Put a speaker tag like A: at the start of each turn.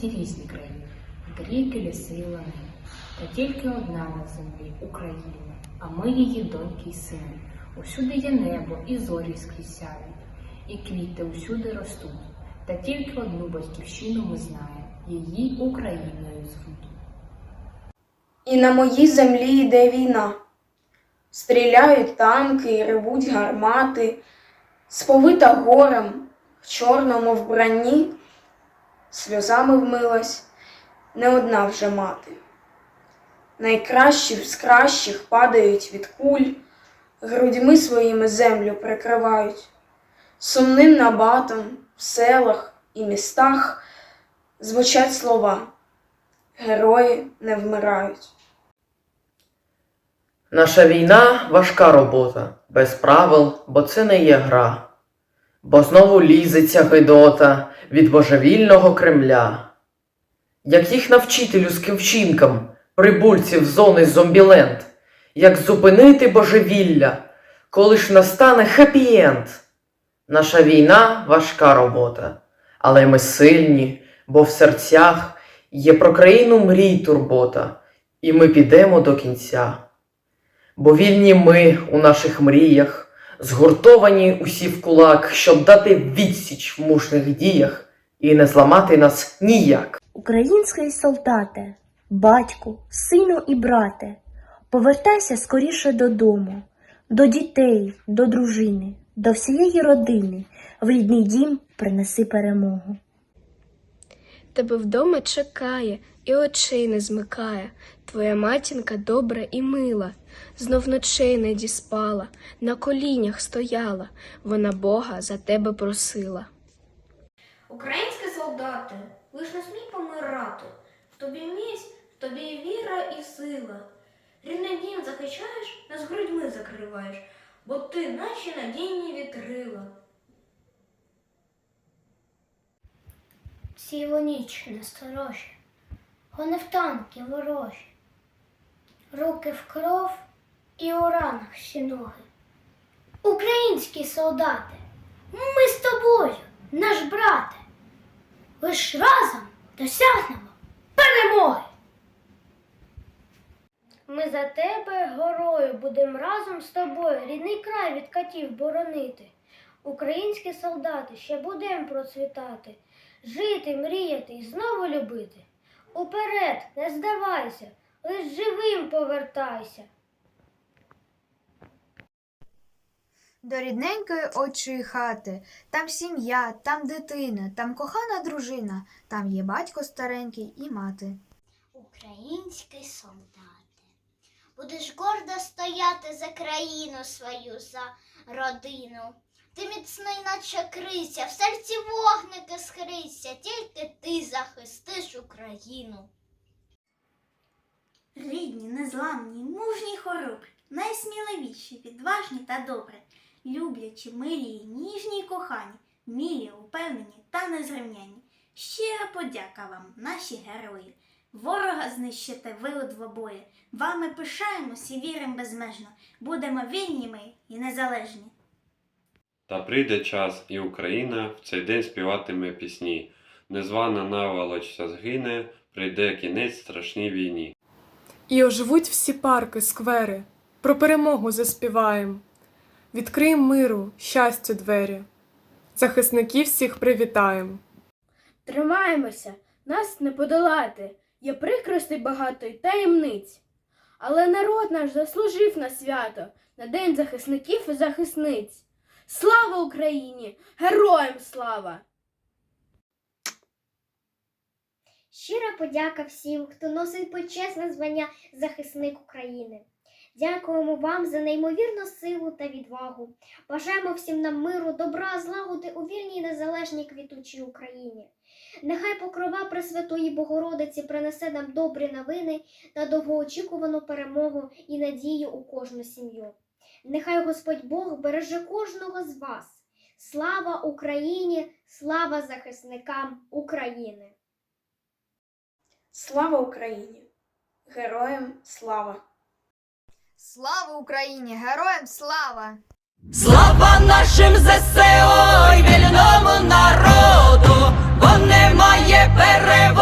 A: світі ті різні країни, ріки, ліси і лани. Та тільки одна на землі Україна, а ми її доньки й сини. Усюди є небо і зорі скрізь сяють, і квіти усюди ростуть. Та тільки одну батьківщину ми знаємо, її Україною звуть.
B: І на моїй землі йде війна. Стріляють танки і ревуть гармати, сповита горем в чорному вбранні, сльозами вмилась не одна вже мати. Найкращі з кращих падають від куль, грудьми своїми землю прикривають. Сумним набатом в селах і містах звучать слова Герої не вмирають.
C: Наша війна важка робота, без правил, бо це не є гра. Бо знову лізеться гидота від божевільного Кремля. Як їх навчити людським вчинкам, прибульців зони зомбіленд, як зупинити божевілля, коли ж настане хеппі-енд? Наша війна важка робота, але ми сильні, бо в серцях є про країну мрій турбота, і ми підемо до кінця. Бо вільні ми у наших мріях, згуртовані усі в кулак, щоб дати відсіч в мужних діях і не зламати нас ніяк.
D: Український солдате, батьку, сину і брате, повертайся скоріше додому, до дітей, до дружини, до всієї родини, в рідний дім принеси перемогу.
E: Тебе вдома чекає і очей не змикає. Твоя матінка добра і мила, знов ночей не діспала, на колінях стояла, вона Бога за тебе просила.
F: Українські солдати, ви ж не смій помирати. В тобі міць, в тобі віра і сила. Рідний дім захищаєш, нас грудьми закриваєш, бо ти наші надійні вітрила.
G: Цілу ніч насторожі, гонив танки ворожі, руки в кров і у ранах всі ноги. Українські солдати, ми з тобою, наш брате, лиш разом досягнемо перемоги. Ми за тебе горою будем разом з тобою рідний край від катів боронити. Українські солдати ще будем процвітати, жити, мріяти і знову любити. Уперед, не здавайся, лиш живим повертайся.
H: До рідненької отчої хати, там сім'я, там дитина, там кохана дружина, там є батько старенький і мати.
G: Український солдате, будеш гордо стояти за країну свою, за родину. Ти міцний, наче крися, в серці вогники скрися, тільки ти захистиш Україну.
I: Рідні, незламні, мужні хоробрі, найсміливіші, відважні та добрі, люблячі, милі, ніжні й кохані, мілі, упевнені та незрівняні. Щира подяка вам, наші герої. Ворога знищите ви у двобої. Вами пишаємось і віримо безмежно. Будемо вільні ми і незалежні.
J: Та прийде час, і Україна в цей день співатиме пісні. Незвана наволочця згине, прийде кінець страшній війні.
K: І оживуть всі парки, сквери, про перемогу заспіваєм. Відкриєм миру, щастя двері, захисників всіх привітаєм.
E: Тримаємося, нас не подолати, є прикростей багато й таємниць. Але народ наш заслужив на свято, на День захисників і захисниць. Слава Україні! Героям слава!
G: Щира подяка всім, хто носить почесне звання захисник України. Дякуємо вам за неймовірну силу та відвагу. Бажаємо всім нам миру, добра, злагоди у вільній незалежній квітучій Україні. Нехай покрова Пресвятої Богородиці принесе нам добрі новини та довгоочікувану перемогу і надію у кожну сім'ю. Нехай Господь Бог береже кожного з вас. Слава Україні! Слава захисникам України!
B: Слава Україні! Героям слава!
H: Слава Україні! Героям слава!
L: Слава нашим ЗСО й вільному народу, бо немає переводу